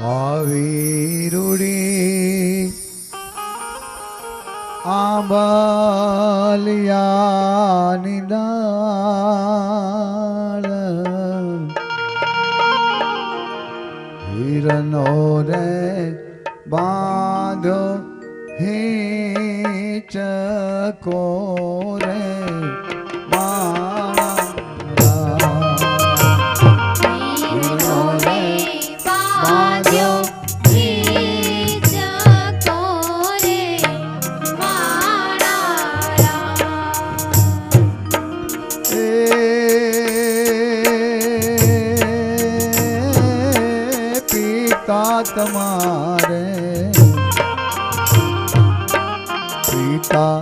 આવી રૂડી આંબલિયાની ડાળ હિરનો રે બાંધો હિચકો રે પિતા તમારે પિતા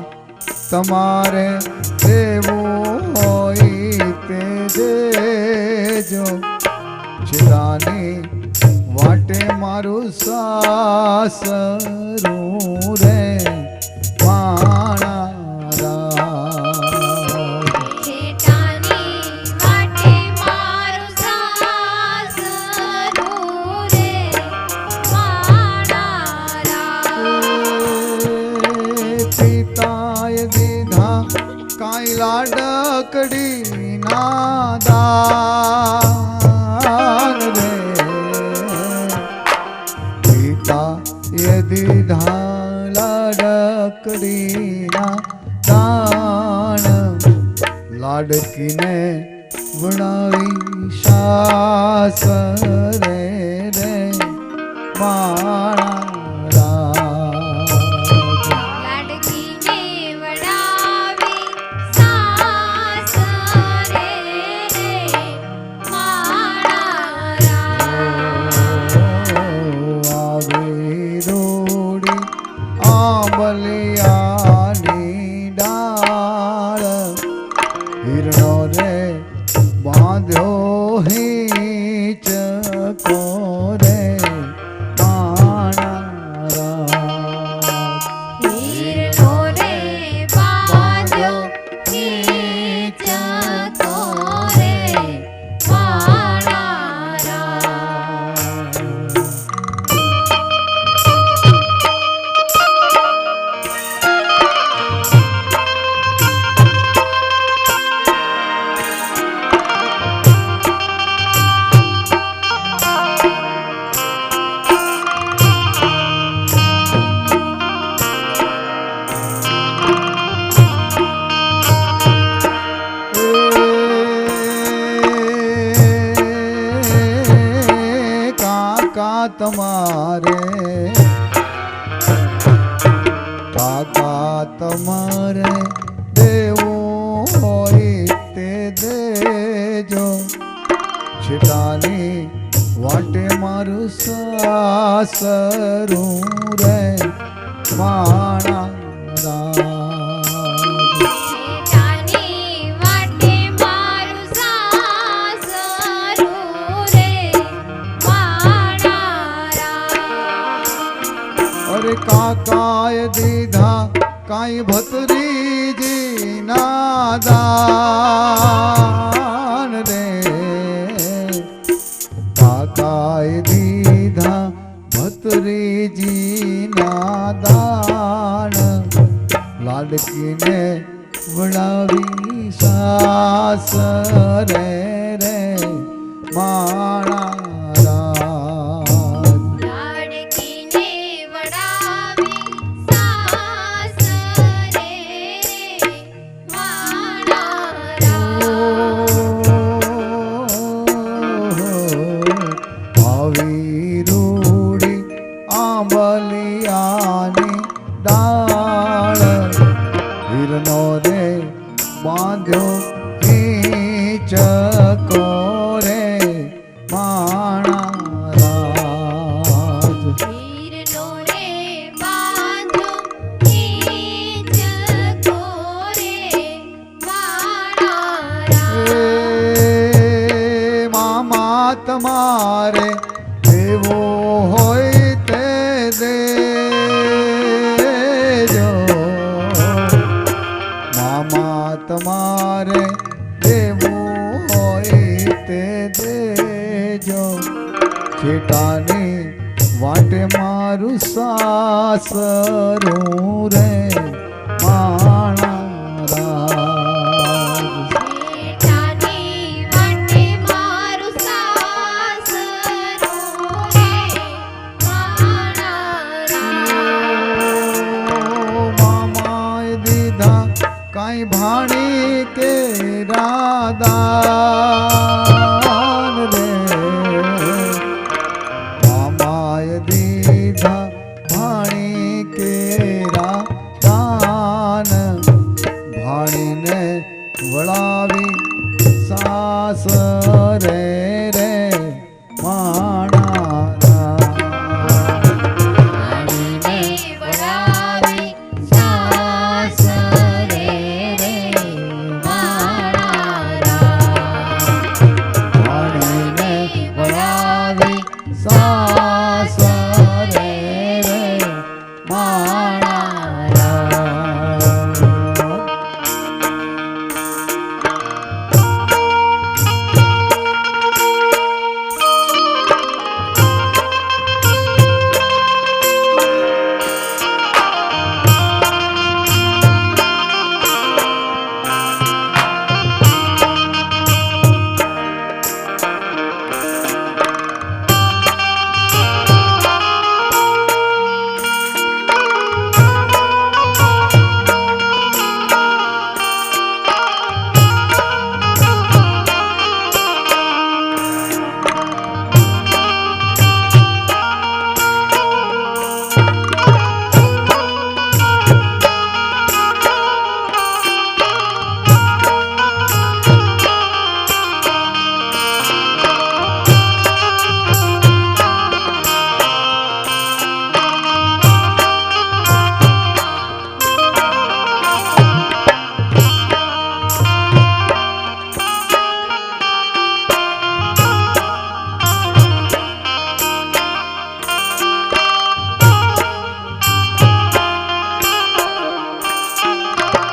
તમારે દેવું હોય તે દેજો છેડાની વાટે મારું સાસરું લાડકડી ના દાન રે પિતાએ દીધા લાડકડી ના દાન લાડકીને વણાવી સાસ રે રે માણા આંબલિયાની કાકા તમારે કાકા તમારે દેવું હોય તે દેજો. છેટાની વાટે મારું સાસરું રે. માણા અરે કાકાએ દીધા, કાંઈ ભત્રીજી ના દાન રે. કાકાય દીધા ભત્રીજી ના દાન લાડકીને વડાવી સાસ રે. રે માણા Yo દેવું હોય તે દેજો છેટાની વાટે મારું સાસરું રે માણા ભાણી કે રાદાન મામાએ દીધા ભાણી કેરા રાદાન ભાણીને વળાવી સાસ રે રે માણા રાણીને